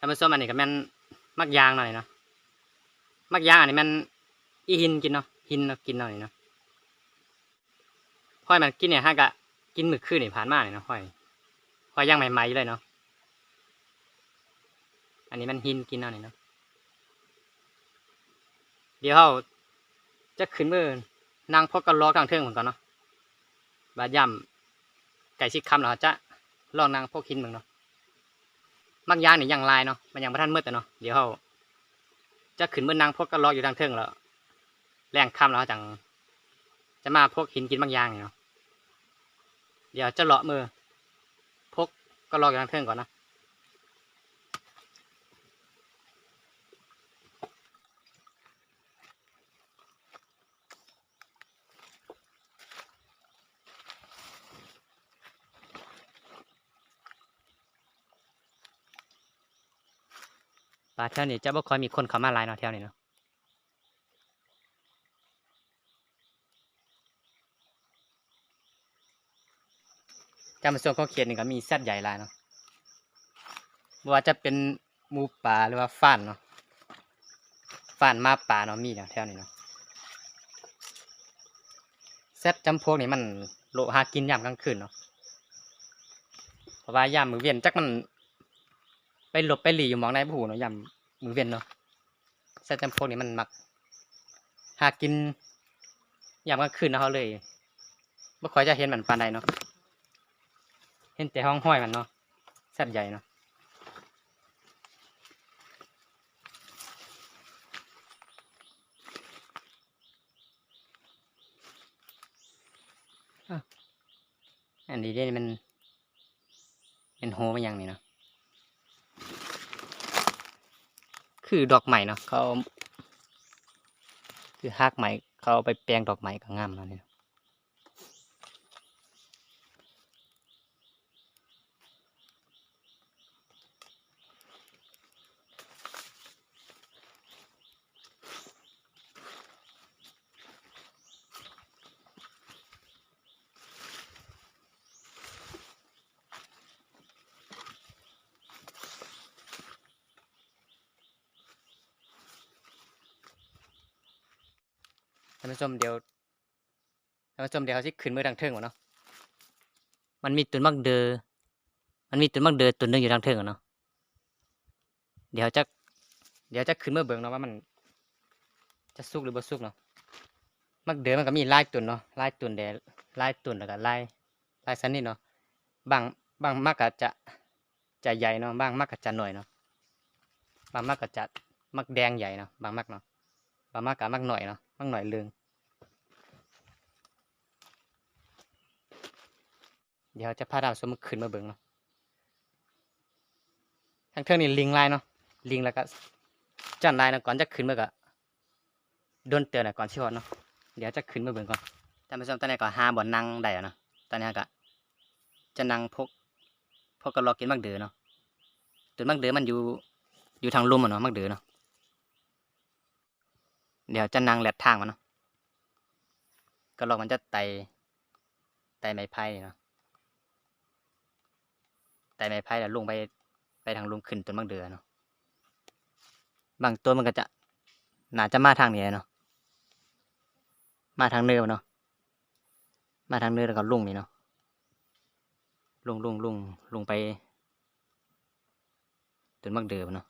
ท่านผู้ชมอันนี้ก็แม่นมักยางหน่อยเนาะมักยางอันนี้แม่นอีหินกินเนาะหินเนาะกินหน่อยเนาะห้อยมันกินเนี่ยฮะกะกินมื้อคืนนี่ผ่านมาเนี่ยเนาะห้อยห้อยย่างใหม่ๆเลยเนาะอันนี้มันหินกินเนาะนี่เนาะเดี๋ยวเราจะขึ้นมือนางพกกันล้อกลางเทิงเหมือนกันเนาะบาดย่ำไก่ชิดคำเราจะลองนางพกหินเหมือนเนาะ บางอยางเนี่ยังลายเนาะมันยังไม่ทันมืดแต่เนาะเดี๋ยวเขาจะขึ้นมือนางพวกกรออยู่ทางเทิงแล้วแรงค่ำแล้วจัง จะมาพวกหินกินบางยางเนาะเดี๋ยวจะเลาะมือพกก็รออยู่ทางเทิงก่อนนะ ป่าแถวนี้จะบ่ค่อยมีคนเข้ามาหลายเนาะแถวนี้เนาะจำส่วนของเขตนี่ก็มีสัตว์ใหญ่หลายเนาะบ่ว่าจะเป็นหมูป่าหรือว่าฟ้านเนาะฟ้านมาป่าเนาะมีเนาะแถวนี้เนาะแซดจำพวกนี่มันโลหากินยามกลางคืนเนาะ เพราะว่ายามมือเวียนจักมัน ไปหลบไปหลีอยู่หมองในผู้หูเนาะยามมื้อเวียนเนาะแซดจำพวกนี่มันมัก หากินยามกลางคืนนะเขาเลยบ่ค่อยจะเห็นมันปานใดเนาะเห็นแต่ห้องห้อยมันเนาะสัตว์ใหญ่เนาะอันนี้เนี่ยมันเป็นโฮมาอย่างนี้เนาะ คือดอกใหม่เนาะเขาคือหากใหม่เขาไปแปลงดอกใหม่ก็งามแล้วเนี่ยานผู้ชมเดี๋ยวท่านผู้ชมเดี๋ยวเขาสิขึ้นมือทางเทิงก่อนเนาะมันมีตุนมักเดอมันมีตุนมักเดอตุนหนึงอยู่ทางเทิงก่อนเนาะเดี๋ยวจะเดี๋ยวจะขึ้นมือเบิ่งเนาะว่ามัน จะสุกหรือบ่สุกเนาะมักเดอมันก็มีหลายตุนเนาะหลายตุนแต่หลายตุนแล้วก็หลายลายชนิดเนาะบางบางมักก็จะจะใหญ่เนาะบางมักก็จะหน่อยเนาะบางมักก็จะมักแดงใหญ่เนาะบางมักเนาะบางมักก็มักหน่อยเนาะมักหน่อยเลือง เดี๋ยวจะพาดาวสมขึ้นมาเบิ่งเนาะทางเทิงนี่ลิงลายเนาะลิงแล้วก็จันลายเนาะก่อนจะขึ้นมาก็โดนเตือนน่ะก่อนสิฮอดเนาะเดี๋ยวจะขึ้นมาเบิ่งก่อนท่านผู้ชมตอนนี้ก็หาบ่อนั่งได้แล้วเนาะตอนนี้ก็จะนั่งพกพกกระรอกกินมักเดือเนาะต้นมักเดือมันอยู่อยู่ทางลุ่มอะเนาะมักเดือเนาะเดี๋ยวจะนั่งแลดทางมันเนาะกระรอกมันจะไต่ไต่ไม้ไผ่เนาะ แต่ไม้ไผ่แล้วลงไปไปทางลุงขึ้นต้นบางเดือเนาะบางต้นมันก็จะหนาจะมาทางนี้เนาะมาทางเนินเนาะมาทางเนินแล้วก็ลุงนี่เนาะลุงลุงลุงลุงไปต้นบางเดือเนาะ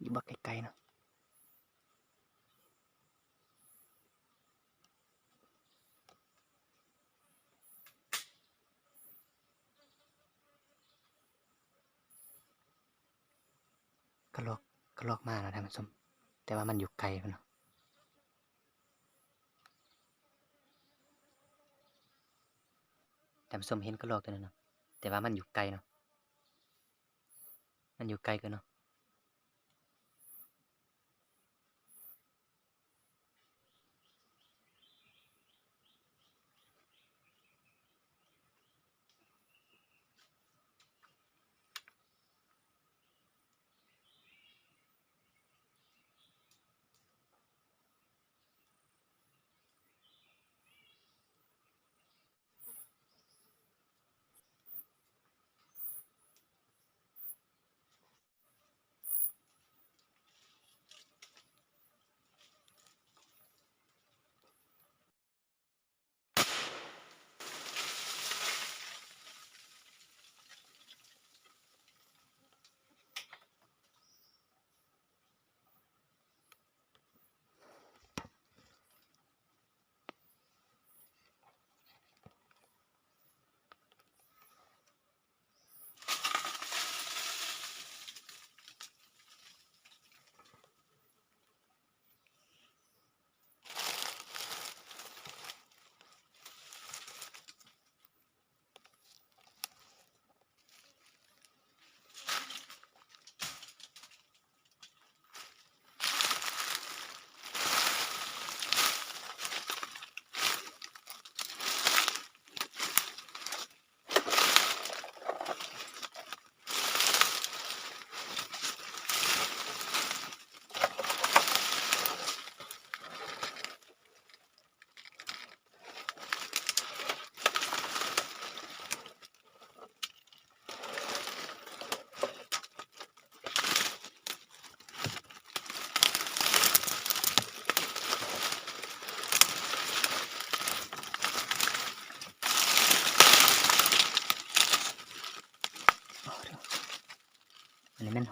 อยู่บักไกลๆเนาะก็ลอกมาแล้วท่านผู้ชมแต่ว่ามันอยู่ไกลพุ่นเนาะท่านผู้ชมเห็นก็ลอกตัวนั้นเนาะแต่ว่ามันอยู่ไกลเนาะมันอยู่ไกลกันเนาะ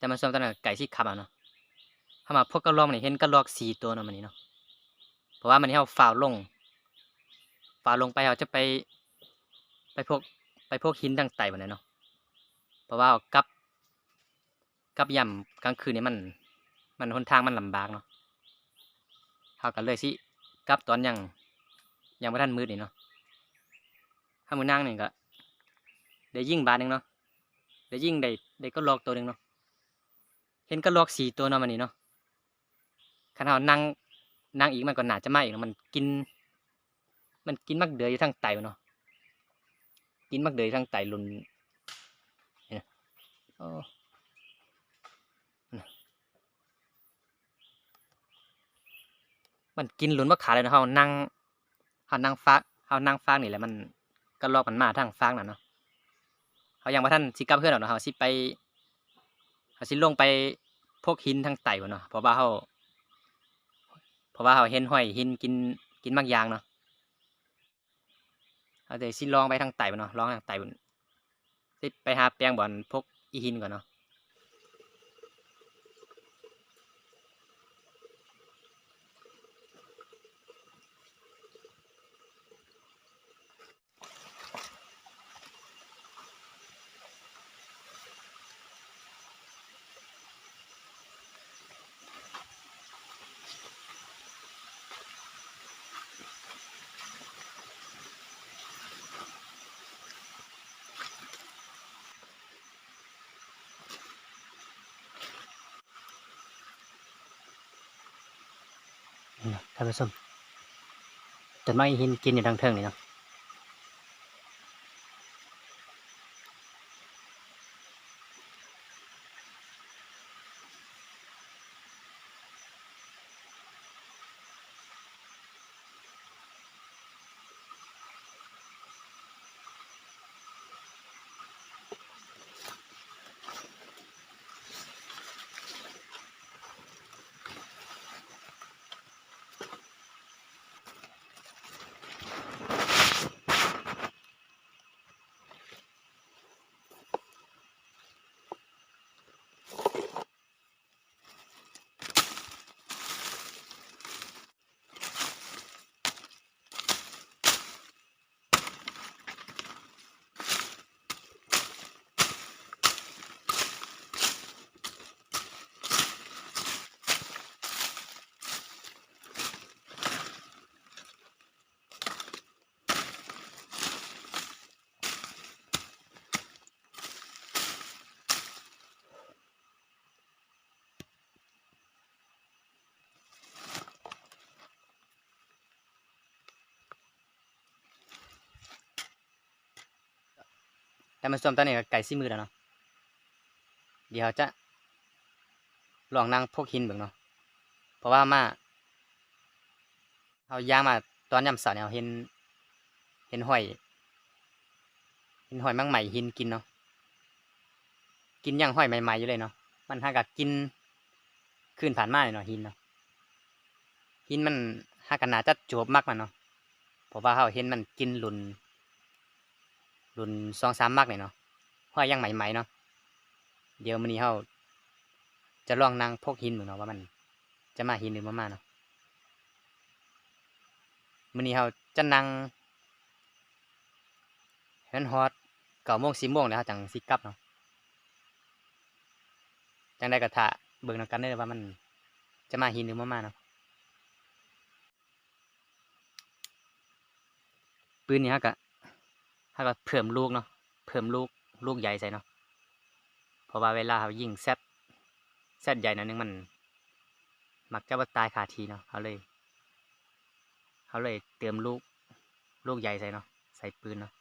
แต่มันส่วนตอนนั้นไก่ที่ขับอะเนาะถ้ามาพวกกระรอกนี่เห็นกระรอกสี่ตัวเนาะมันนี่เนาะ เพราะว่ามันนี่เขาฝ่าลง ฝ่าลงไปเขาจะไป ไปพวกไปพวกหินทางไต่บนนั้นเนาะ เพราะว่าากับ กับย่ำกลางคืนนี่มัน มันหนทางมันลำบากเนาะเขากันเลยสิกับตอนยังยังไม่ทันมืดนี่เนาะถ้ามือนั่งนี่ก็ได้ยิ่งบาทหนึ่งเนาะได้ยิ่งได้ได้ก็ลอกตัวหนึ่งเนาะ เห็นก็ลอกสี่ตัวเนาะมันนี่เนาะคันเขานั่งนั่งอีกมันก็น่าจะมาอีกเนาะมันกิน มันกินมักเดือยอยู่ทางไตเนาะกินมักเดือยอยู่ทางไตลุนเนี่ยโอ้น่ะมันกินลุนมะขาเลยเนาะเขานั่งเขานั่งฟากเขานั่งฟากนี่แหละมันก็ลอกมันมาทางฟากน่ะเนาะเขายังว่าท่านสิกลับเพื่อนหรอกเนาะเขาสิไป เขาสิลงไปพวกหินทางไต่เนาะเพราะว่าเขาเพราะว่าเขาเห็นห้อยหินกินกินบางอย่างเนาะเอาแต่สิลองไปทางไต่เนาะลองทางไต่บนสิไปหาแปลงบ่อนพวกอีหินก่อนเนาะ นี่นะท่านผู้ชมต้นไม้หินกินอยู่ทางเทิงนี่เนาะ ท่านผู้ชมตอนนี้ก็ไก่ซี่มือแล้วเนาะเดี๋ยวจะลองนั่งพวกหินเบิ่งเนาะเพราะว่ามาเอาย่างมาตอนยามเสาร์เนี่ยเห็น เห็นหอยเห็นหอยมั่งใหม่หินกินเนาะกินย่างหอยใหม่ๆอยู่เลยเนาะมันหากับกินขึ้นผ่านมาเลยเนาะหินเนาะหินมันหากันหนาจะจวบมากมันเนาะเพราะว่าเขาเห็นมันกินหลุน รุ่นสองสามมักเลยเนาะห้อยยังใหม่ๆเนาะเดี๋ยวมื้อนี้เฮาจะลองนั่งพกหินเหมึงเนาะว่ามัน จะมาหินหรือบ่มาเนาะมื้อนี้เฮาจะนั่งให้นฮอดเก้าโมงสิบโมงแล้วเฮาจังสิกลับเนาะจังได้ก็ท่าเบิ่งนกันเด้อว่ามันจะมาหินหรือบ่มาเนาะปืนนี้ฮะก็ ถ้าก็เพิ่มลูกเนาะเพิ่มลูกลูกใหญ่ใส่เนาะเพราะว่าเวลาเขายิงแซดแซดใหญ่น่อยนึงมัน มักจะว่าตายขาทีเนาะเขาเลยเขาเลยเติมลูกลูกใหญ่ใส่เนาะใส่ปืนเนาะ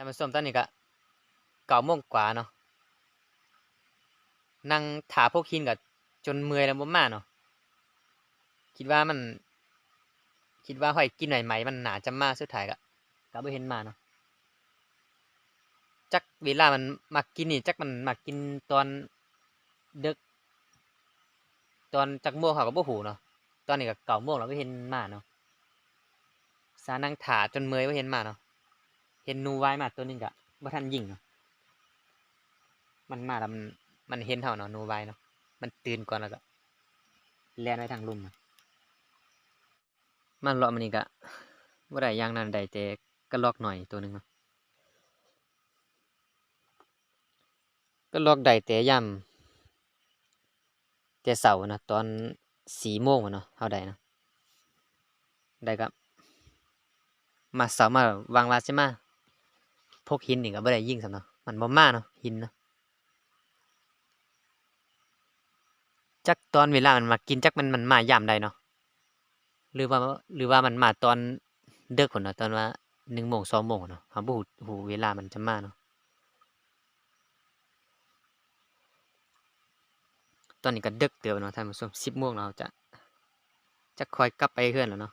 ท่านผู้ชมตอนนี้ก็เก้าโมงกว่าเนาะนั่งถาพวกหินก็จนเมื่อยแล้วบ่มาเนาะคิดว่ามัน คิดว่าหอยกินใหม่ๆมันหนาจะมาสุดท้ายก็ก็บ่เห็นมาเนาะจักเวลามันมักกินนี่จักมันมักกินตอนดึก ตอนจักโมงเขาก็บ่ฮู้เนาะตอนนี้ก็เก้าโมงแล้วบ่เห็นมาเนาะสานั่งถาจนเมื่อยบ่เห็นมาเนาะ เห็นนูไว่ายมาตัวนึงก็บ่าทันยิงเนาะมันมาแล้วมันมันเห็นเฮาเนาะนูไว่ายเนาะมันตื่นก่อนแล้วก็แล่นไปทางลุ่มมันเลาะมันนี่ก็บ่าได้ย่างนั้นได้แต่กระลอกหน่อยตัวนึงเนาะกระลอกได้แต่ยามแต่เสาร์นะตอนสี่โมงเนาะเฮาได้เนาะได้ก็มาเสาร์มาวางลาใช่ม พกหินนี่ก็บ่ได้ยิ่งซำเนาะมันบ่มาเนาะหินเนาะจักตอนเวลามันมากินจักมันมันมายามใดเนาะหรือว่าหรือว่ามันมาตอนเดึกพุ่นเนาะตอนว่า1โมง2โมงเนาะเฮาบ่ฮู้ฮู้เวลามันจะมาเนาะตอนนี้ก็ดึกเติบแล้วเนาะท่านผู้ชม10โมงแล้วจะจะคอยกลับไปเรือนแล้วเนาะ